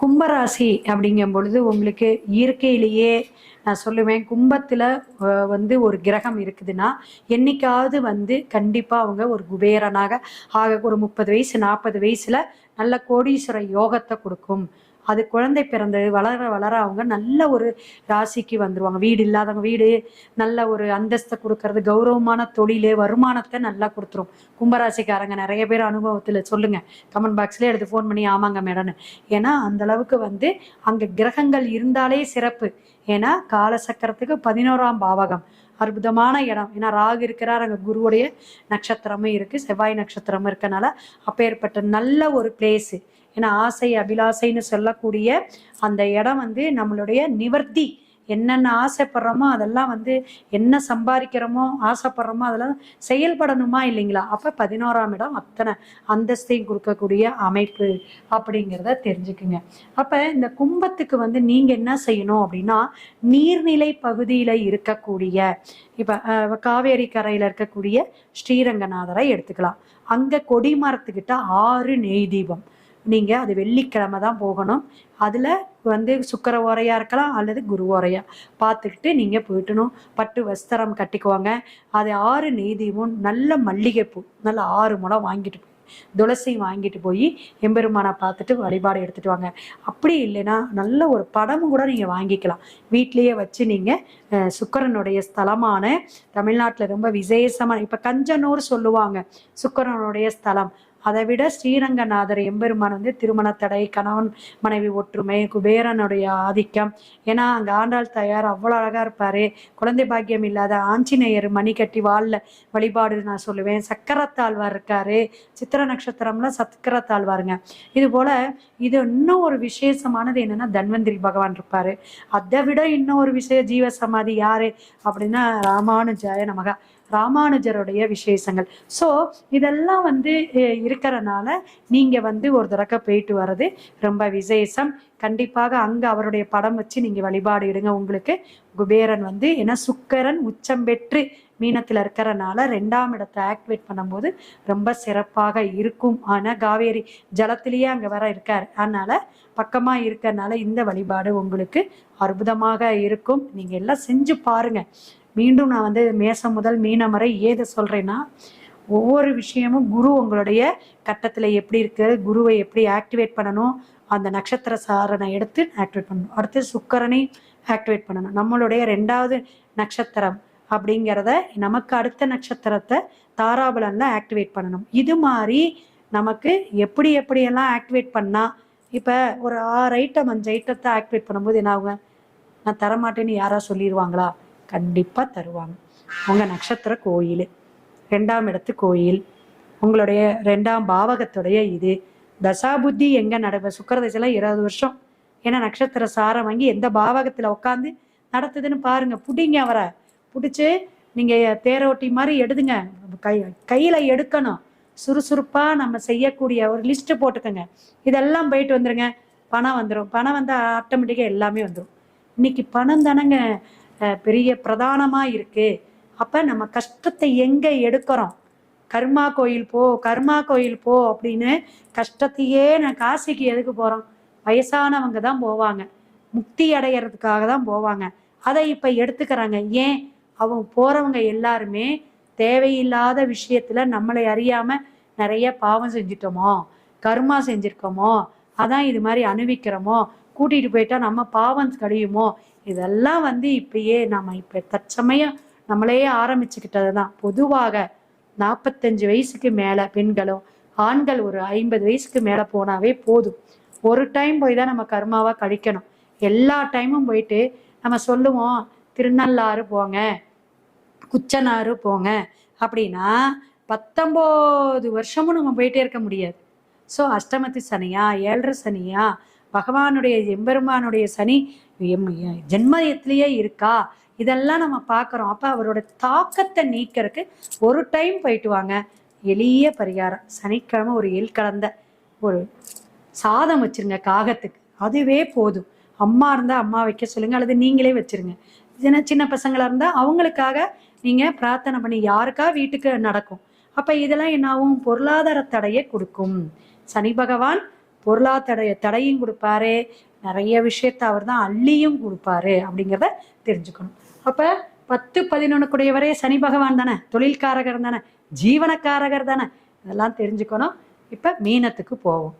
கும்பராசி அப்படிங்கும் பொழுது உங்களுக்கு இயற்கையிலேயே நான் சொல்லுவேன் கும்பத்தில் வந்து ஒரு கிரகம் இருக்குதுன்னா என்னைக்காவது வந்து கண்டிப்பாக அவங்க ஒரு குபேரனாக ஆக ஒரு முப்பது வயசு நாற்பது வயசில் நல்ல கோடீஸ்வர யோகத்தை கொடுக்கும். அது குழந்தை பிறந்து வளர வளர அவங்க நல்ல ஒரு ராசிக்கு வந்துருவாங்க. வீடு இல்லாதவங்க வீடு நல்ல ஒரு அந்தஸ்தை கொடுக்கறது கௌரவமான தொழில் வருமானத்தை நல்லா கொடுத்துரும். கும்பராசிக்காரங்க நிறைய பேர் அனுபவத்தில் சொல்லுங்க. கமெண்ட் பாக்ஸ்லேயே எடுத்து ஃபோன் பண்ணி ஆமாங்க மேடம்னு ஏன்னா அந்த அளவுக்கு வந்து அங்கே கிரகங்கள் இருந்தாலே சிறப்பு. ஏன்னா காலசக்கரத்துக்கு பதினோராம் பாவகம். அற்புதமான இடம். ஏன்னா ராகு இருக்கிறார் அங்கே குருவுடைய நட்சத்திரமும் இருக்குது செவ்வாய் நட்சத்திரமும் இருக்கனால அப்பேற்பட்ட நல்ல ஒரு பிளேஸு ஏன்னா ஆசை அபிலாசைன்னு சொல்லக்கூடிய அந்த இடம் வந்து நம்மளுடைய நிவர்த்தி. என்னென்ன ஆசைப்படுறோமோ அதெல்லாம் வந்து என்ன சம்பாதிக்கிறோமோ ஆசைப்படுறோமோ அதெல்லாம் செயல்படணுமா இல்லைங்களா? அப்போ பதினோராம் இடம் அத்தனை அந்தஸ்தையும் கொடுக்கக்கூடிய அமைப்பு அப்படிங்கிறத தெரிஞ்சுக்குங்க. அப்போ இந்த கும்பத்துக்கு வந்து நீங்கள் என்ன செய்யணும் அப்படின்னா நீர்நிலை பகுதியில் இருக்கக்கூடிய இப்போ காவேரி கரையில் இருக்கக்கூடிய ஸ்ரீரங்கநாதரை எடுத்துக்கலாம். அங்கே கொடிமரத்துக்கிட்ட ஆறு நெய் தீபம். நீங்கள் அது வெள்ளிக்கிழமை தான் போகணும். அதில் வந்து சுக்கர ஓரையாக இருக்கலாம் அல்லது குரு ஓரையா. பார்த்துக்கிட்டு நீங்கள் போயிட்டணும். பட்டு வஸ்திரம் கட்டிக்குவாங்க அது ஆறு நெய்தீபம் நல்ல மல்லிகைப்பூ நல்ல ஆறு முளம் வாங்கிட்டு துளசி வாங்கிட்டு போய் எம்பெருமானை பார்த்துட்டு வழிபாடு எடுத்துட்டு வாங்க. அப்படி இல்லைன்னா நல்ல ஒரு படமும் கூட நீங்கள் வாங்கிக்கலாம். வீட்லேயே வச்சு நீங்கள் சுக்கரனுடைய ஸ்தலமான தமிழ்நாட்டில் ரொம்ப விசேஷமான இப்போ கஞ்சனூர் சொல்லுவாங்க சுக்கரனுடைய ஸ்தலம். அதை விட ஸ்ரீரங்கநாதர் எம்பெருமான் வந்து திருமண தடை கணவன் மனைவி ஒற்றுமை குபேரனுடைய ஆதிக்கம். ஏன்னா அங்கே ஆண்டாள் தயார் அவ்வளோ அழகாக இருப்பார். குழந்தை பாக்கியம் இல்லாத ஆஞ்சநேயர் மணிக்கட்டி வாழில் வழிபாடு நான் சொல்லுவேன். சக்கரத்தாழ்வார் இருக்காரு. சித்திர நட்சத்திரம்ல சக்கரத்தாழ்வாருங்க. இது போல் இது இன்னும் ஒரு விசேஷமானது என்னன்னா தன்வந்திரி பகவான் இருப்பார். அதை விட இன்னும் ஒரு விஷய ஜீவ சமாதி யாரு? அப்படின்னா ராமானுஜாய நமகா. ராமானுஜருடைய விசேஷங்கள். ஸோ இதெல்லாம் வந்து இருக்கிறனால நீங்கள் வந்து ஒரு தடக்க போயிட்டு வர்றது ரொம்ப விசேஷம். கண்டிப்பாக அங்கே அவருடைய படம் வச்சு நீங்கள் வழிபாடு இடுங்க உங்களுக்கு குபேரன் வந்து ஏன்னா சுக்கரன் உச்சம் பெற்று மீனத்தில் இருக்கிறனால ரெண்டாம் இடத்தை ஆக்டிவேட் பண்ணும்போது ரொம்ப சிறப்பாக இருக்கும். ஆனால் காவேரி ஜலத்திலேயே அங்கே வர இருக்கார். அதனால் பக்கமாக இருக்கிறனால இந்த வழிபாடு உங்களுக்கு அற்புதமாக இருக்கும். நீங்கள் எல்லாம் செஞ்சு பாருங்கள் மீண்டும் நான் வந்து மேசம் முதல் மீனம் வரை ஏதை சொல்கிறேன்னா ஒவ்வொரு விஷயமும் குரு உங்களுடைய கட்டத்தில் எப்படி இருக்கு குருவை எப்படி ஆக்டிவேட் பண்ணணும் அந்த நட்சத்திர சாரனை எடுத்து ஆக்டிவேட் பண்ணணும். அடுத்து சுக்கரனை ஆக்டிவேட் பண்ணணும். நம்மளுடைய ரெண்டாவது நட்சத்திரம் அப்படிங்கிறத நமக்கு அடுத்த நட்சத்திரத்தை தாராபலனில் ஆக்டிவேட் பண்ணணும். இது மாதிரி நமக்கு எப்படி எப்படியெல்லாம் ஆக்டிவேட் பண்ணால் இப்போ ஒரு ஆறு ஐட்டம் அஞ்சு ஐட்டத்தை ஆக்டிவேட் பண்ணும்போது என்ன ஆகுங்க? நான் தரமாட்டேன்னு யாராக சொல்லிடுவாங்களா கண்டிப்பாக தருவாங்க. உங்கள் நட்சத்திர கோயில். ரெண்டாம் இடத்து கோயில். உங்களுடைய ரெண்டாம் பாவகத்துடைய இது. தசாபுத்தி எங்கே நடப்ப சுக்கரதசையில் இருபது வருஷம். ஏன்னா நட்சத்திர சாரம் வாங்கி எந்த பாவகத்தில் உட்காந்து நடத்துதுன்னு பாருங்க. பிடிங்க அவரை. பிடிச்சி நீங்கள் தேரோட்டி மாதிரி எடுதுங்க. கை கையில் எடுக்கணும். சுறுசுறுப்பாக நம்ம செய்யக்கூடிய ஒரு லிஸ்ட்டு போட்டுக்கோங்க. இதெல்லாம் போயிட்டு வந்துருங்க. பணம் வந்துடும் பணம் வந்தால் ஆட்டோமேட்டிக்காக எல்லாமே வந்துடும் இன்னைக்கு பணம் தானங்க பெரிய பிரதானமாக இருக்குது அப்போ நம்ம கஷ்டத்தை எங்கே எடுக்கிறோம்? கர்மா கோயில் போ கர்மா கோயில் போ அப்படின்னு கஷ்டத்தையே நான் காசிக்கு எதுக்கு போகிறோம் வயசானவங்க தான் போவாங்க. முக்தி அடையிறதுக்காக தான் போவாங்க. அதை இப்போ எடுத்துக்கிறாங்க. ஏன்? அவங்க போகிறவங்க எல்லாருமே தேவையில்லாத விஷயத்தில் நம்மளை அறியாமல் நிறைய பாவம் செஞ்சிட்டோமோ? கர்மா செஞ்சுருக்கோமோ? அதான் இது மாதிரி அணுவிக்கிறோமோ கூட்டிகிட்டு போயிட்டா நம்ம பாவம் கழியுமோ? இதெல்லாம் வந்து இப்பயே நம்ம இப்போ தற்சமயம் நம்மளையே ஆரம்பிச்சுக்கிட்டது தான் பொதுவாக நாற்பத்தஞ்சு வயசுக்கு மேலே பெண்களும் ஆண்கள் ஒரு ஐம்பது வயசுக்கு மேலே போனாவே போதும். ஒரு டைம் போய் தான் நம்ம கர்மாவாக கழிக்கணும். எல்லா டைமும் போயிட்டு நம்ம சொல்லுவோம் திருநள்ளாறு போங்க குச்சனாறு போங்க. அப்படின்னா பத்தொம்போது வருஷமும் நம்ம போயிட்டே இருக்க முடியாது. ஸோ அஷ்டமத்து சனியா ஏழரை சனியா பகவானுடைய எம்பெருமானுடைய சனி எம்- ஜென்மயத்திலேயே இருக்கா? இதெல்லாம் நம்ம பார்க்குறோம். அப்போ அவரோட தாக்கத்தை நீக்கிறதுக்கு ஒரு டைம் போயிட்டு வாங்க. எளிய பரிகாரம். சனிக்கிழமை ஒரு எல் கலந்த ஒரு சாதம் வச்சிருங்க காகத்துக்கு. அதுவே போதும். அம்மா இருந்தால் அம்மா வைக்க சொல்லுங்க. அல்லது நீங்களே வச்சுருங்க. சின்ன சின்ன பசங்களாக இருந்தால் அவங்களுக்காக நீங்கள் பிரார்த்தனை பண்ணி யாருக்கா வீட்டுக்கு நடக்கும். அப்போ இதெல்லாம் என்னாகும் பொருளாதார தடையை கொடுக்கும். சனி பகவான் பொருளாதார தடையும் கொடுப்பாரு. நிறைய விஷயத்த அவர் தான் அள்ளியும் கொடுப்பாரு அப்படிங்கிறத தெரிஞ்சுக்கணும். அப்போ பத்து பதினொன்றுக்குடையவரே சனி பகவான் தானே தொழில்காரகர் தானே ஜீவனக்காரகர் தானே. இதெல்லாம் தெரிஞ்சுக்கணும். இப்போ மீனத்துக்கு போவோம்.